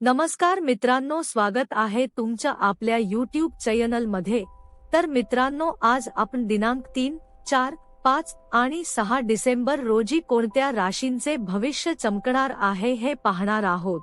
नमस्कार मित्रांनो स्वागत आहे तुमच्या आपल्या युट्यूब चॅनलमध्ये. तर मित्रांनो आज आपण दिनांक तीन चार पाच आणि सहा डिसेंबर रोजी कोणत्या राशींचे भविष्य चमकणार आहे हे पाहणार आहोत.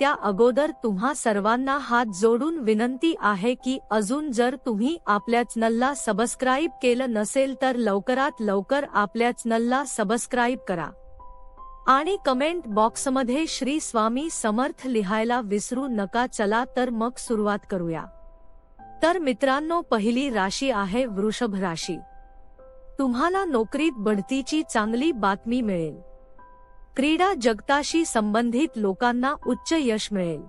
त्या अगोदर तुम्हा सर्वांना हात जोडून विनंती आहे की अजून जर तुम्ही आपल्या चॅनलला सबस्क्राईब केलं नसेल तर लवकरात लवकर आपल्या चॅनलला सबस्क्राईब करा. आणि कमेंट बॉक्समध्ये श्री स्वामी समर्थ लिहायला विसरू नका चला तर मग सुरुवात करूया. तर मित्रांनो पहिली राशी आहे वृषभ राशी. तुम्हाला नोकरीत बढतीची चांगली बातमी मिळेल. क्रीडा जगताशी संबंधित लोकांना उच्च यश मिळेल.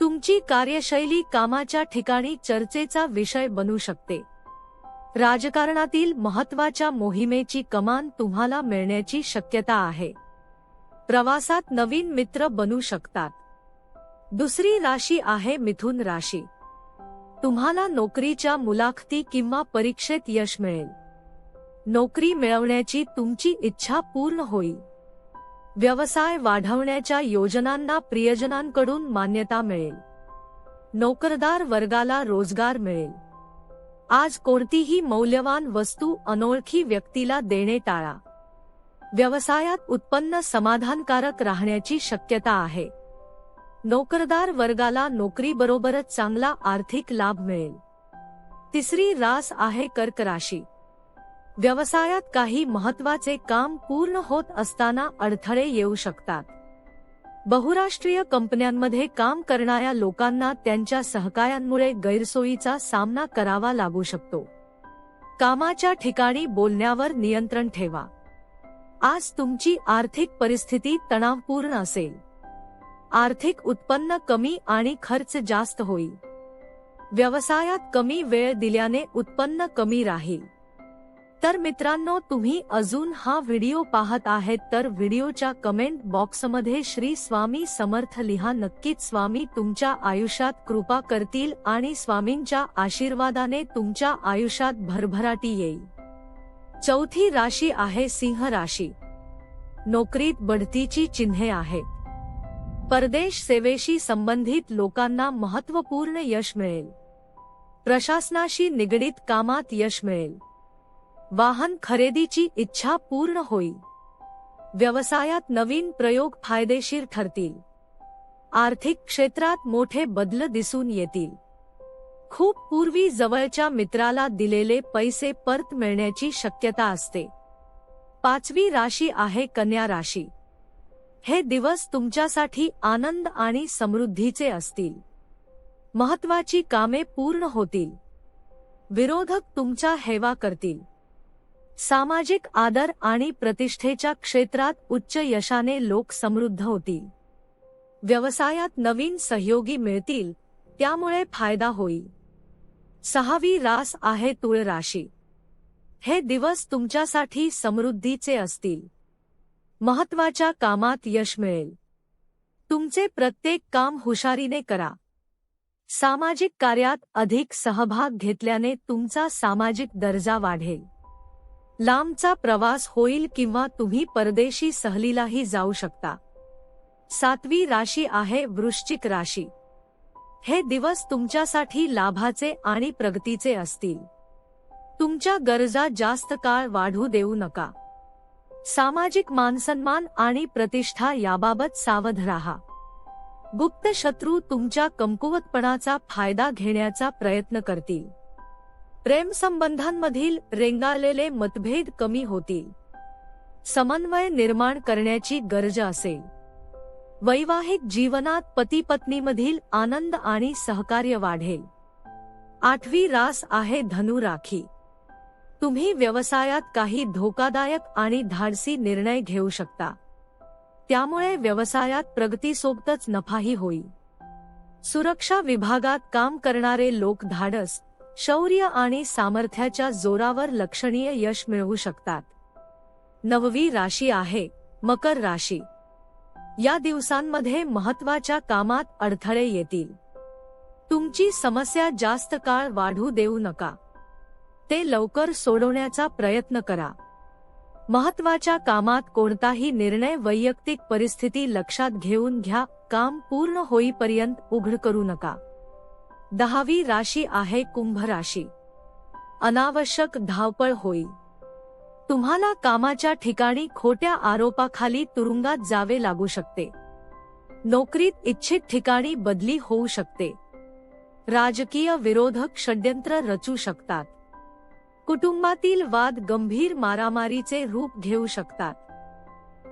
तुमची कार्यशैली कामाच्या ठिकाणी चर्चेचा विषय बनू शकते. राजकारणातील महत्त्वाच्या मोहिमेची कमान तुम्हाला मिळण्याची शक्यता आहे. प्रवासात नवीन मित्र बनू शकतात. दुसरी राशी आहे मिथुन राशी. तुम्हाला नोकरीच्या मुलाखती किंवा परीक्षेत यश मिळेल. नोकरी मिळवण्याची तुमची इच्छा पूर्ण होईल. व्यवसाय वाढवण्याच्या योजनांना प्रियजनांकडून मान्यता मिळेल. नोकरदार वर्गाला रोजगार मिळेल. आज कोणतीही मौल्यवान वस्तू अनोळखी व्यक्तीला देणे टाळा. व्यवसायात उत्पन्न समाधानकारक राहण्याची शक्यता आहे. नोकरदार वर्गाला नोकरीबरोबरच चांगला आर्थिक लाभ मिळेल. तिसरी रास आहे कर्क राशी. व्यवसायात काही महत्त्वाचे काम पूर्ण होत असताना अडथळे येऊ शकतात. बहुराष्ट्रीय कंपन्यांमध्ये काम करणाऱ्या लोकांना त्यांच्या सहकाऱ्यांमुळे गैरसोयीचा सामना करावा लागू शकतो. कामाच्या ठिकाणी बोलण्यावर नियंत्रण ठेवा. आज तुमची आर्थिक परिस्थिती तणावपूर्ण असेल. आर्थिक उत्पन्न कमी आणि खर्च जास्त होईल. व्यवसायात कमी वेळ दिल्याने उत्पन्न कमी राहील. तर मित्रांनो तुम्ही अजून हा व्हिडिओ पाहत आहेत तर व्हिडिओच्या कमेंट बॉक्समध्ये श्री स्वामी समर्थ लिहा. नक्कीच स्वामी तुमच्या आयुष्यात कृपा करतील आणि स्वामींच्या आशीर्वादाने तुमच्या आयुष्यात भरभराटी येईल. चौथी राशी आहे सिंह राशी. नोकरीत बढतीची चिन्हे आहेत. परदेश सेवेशी संबंधित लोकांना महत्त्वपूर्ण यश मिळेल. प्रशासनाशी निगडीत कामात यश मिळेल. वाहन खरेदीची इच्छा पूर्ण होईल. व्यवसायात नवीन प्रयोग फायदेशीर ठरतील. आर्थिक क्षेत्रात मोठे बदल दिसून येतील. खूप पूर्वी जवळच्या मित्राला दिलेले पैसे परत मिळण्याची शक्यता असते. पाचवी राशी आहे कन्या राशी. हे दिवस तुमच्यासाठी आनंद आणि समृद्धीचे असतील. महत्वाची कामे पूर्ण होतील. विरोधक तुमचा हेवा करतील. सामाजिक आदर आणि प्रतिष्ठेच्या क्षेत्रात उच्च यशाने लोक समृद्ध होतील. व्यवसायात नवीन सहयोगी मिळतील त्यामुळे फायदा होईल. सहावी रास आहे तुळ राशी हे दिवस तुमच्यासाठी समृद्धीचे असतील. महत्त्वाच्या कामात यश मिळेल. तुमचे प्रत्येक काम हुशारीने करा. सामाजिक कार्यात अधिक सहभाग घेतल्याने तुमचा सामाजिक दर्जा वाढेल. लांबचा प्रवास होईल किंवा तुम्ही परदेशी सहलीलाही जाऊ शकता. सातवी राशी आहे वृश्चिक राशी. हे दिवस तुमच्यासाठी लाभाचे आणि प्रगतीचे असतील. तुमच्या गरजा जास्त काळ वाढू देऊ नका. सामाजिक मानसन्मान आणि प्रतिष्ठा याबाबत सावध राहा. गुप्त शत्रू तुमच्या कमकुवतपणाचा फायदा घेण्याचा प्रयत्न करतील. प्रेमसंबंधांमधील रेंगाळलेले मतभेद कमी होतील. समन्वय निर्माण करण्याची गरज असेल. वैवाहिक जीवनात पती पत्नीमधील आनंद आणि सहकार्य वाढेल. आठवी रास आहे धनु राखी तुम्ही व्यवसायात काही धोकादायक आणि धाडसी निर्णय घेऊ शकता. त्यामुळे व्यवसायात प्रगतीसोबतच नफाही होईल. सुरक्षा विभागात काम करणारे लोक धाडस शौर्य आणि सामर्थ्याच्या जोरावर लक्षणीय यश मिळवू शकतात. नववी राशी आहे मकर राशी. या दिवसांमध्ये महत्त्वाच्या कामात अडथळे येतील. तुमची समस्या जास्त काळ वाढू देऊ नका. ते लवकर सोडवण्याचा प्रयत्न करा. महत्त्वाच्या कामात कोणताही निर्णय वैयक्तिक परिस्थिती लक्षात घेऊन घ्या काम पूर्ण होईपर्यंत उघड करू नका. दहावी राशी आहे कुंभ राशी. अनावश्यक धावपळ होईल. तुम्हाला कामाच्या ठिकाणी खोट्या आरोपाखाली तुरुंगात जावे लागू शकते. नोकरीत इच्छित ठिकाणी बदली होऊ शकते. राजकीय विरोधक षड्यंत्र रचू शकतात. कुटुंबातील वाद गंभीर मारामारीचे रूप घेऊ शकतात.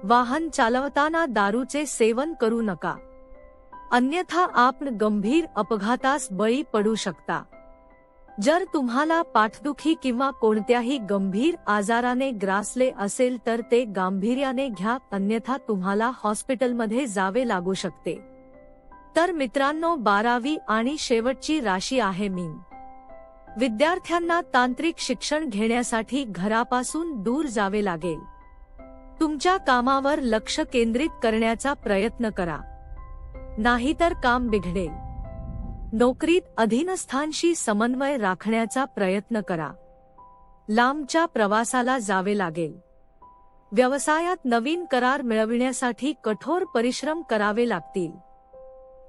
वाहन चालवताना दारूचे सेवन करू नका. अन्यथा आपण गंभीर अपघातास बळी पडू शकता. जर तुम्हाला पाठदुखी किंवा कोणत्याही गंभीर आजाराने ग्रासले असेल तर ते गांभीर्याने घ्या अन्यथा तुम्हाला हॉस्पिटलमध्ये जावे लागू शकते. तर मित्रांनो बारावी आणि शेवटची राशी आहे मीन. विद्यार्थ्यांना तांत्रिक शिक्षण घेण्यासाठी घरापासून दूर जावे लागेल. तुमच्या कामावर लक्ष केंद्रित करण्याचा प्रयत्न करा. नाहीतर काम बिघडेल. नोकरीत अधीनस्थांशी समन्वय राखण्याचा प्रयत्न करा. लांबच्या प्रवासाला जावे लागेल. व्यवसायात नवीन करार मिळविण्यासाठी कठोर परिश्रम करावे लागतील.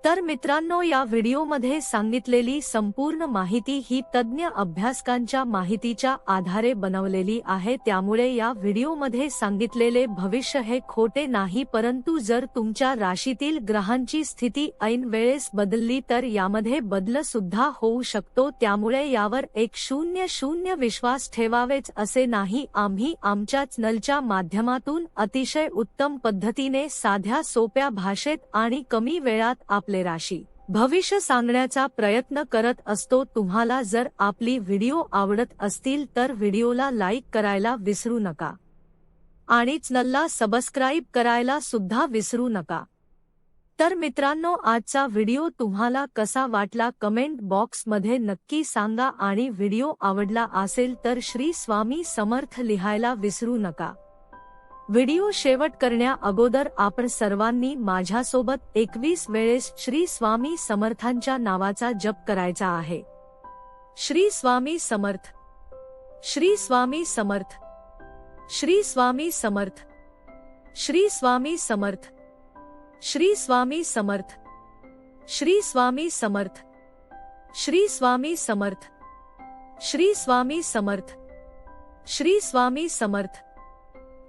तर मित्रांनो या व्हिडिओमध्ये सांगितलेली संपूर्ण माहिती ही तज्ज्ञ अभ्यासकांच्या माहितीच्या आधारे बनवलेली आहे. त्यामुळे या व्हिडिओमध्ये सांगितलेले भविष्य हे खोटे नाही परंतु जर तुमच्या राशीतील ग्रहांची स्थिती ऐन वेळेस बदलली तर यामध्ये बदल सुद्धा होऊ शकतो. त्यामुळे यावर एक शून्य शून्य विश्वास ठेवावेच असे नाही. आम्ही आमच्या चॅनलच्या माध्यमातून अतिशय उत्तम पद्धतीने साध्या सोप्या भाषेत आणि कमी वेळात आपले आपले राशी. भविष्य सांगण्याचा प्रयत्न करत असतो तुम्हाला जर आपली व्हिडिओ आवडत असतील तर व्हिडिओला लाईक करायला विसरू नका. आणि चॅनलला सबस्क्राईब करायला सुद्धा विसरू नका. तर मित्रांनो आजचा व्हिडिओ तुम्हाला कसा वाटला कमेंट बॉक्समध्ये नक्की सांगा आणि व्हिडिओ आवडला असेल तर श्री स्वामी समर्थ लिहायला विसरू नका. व्हिडिओ शेवट करण्या अगोदर आपण सर्वांनी माझ्यासोबत एकवीस वेळेस श्री स्वामी समर्थांच्या नावाचा जप करायचा आहे श्री स्वामी समर्थ श्री स्वामी समर्थ श्री स्वामी समर्थ श्री स्वामी समर्थ श्री स्वामी समर्थ श्री स्वामी समर्थ श्री स्वामी समर्थ श्री स्वामी समर्थ श्री स्वामी समर्थ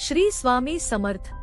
श्री स्वामी समर्थ.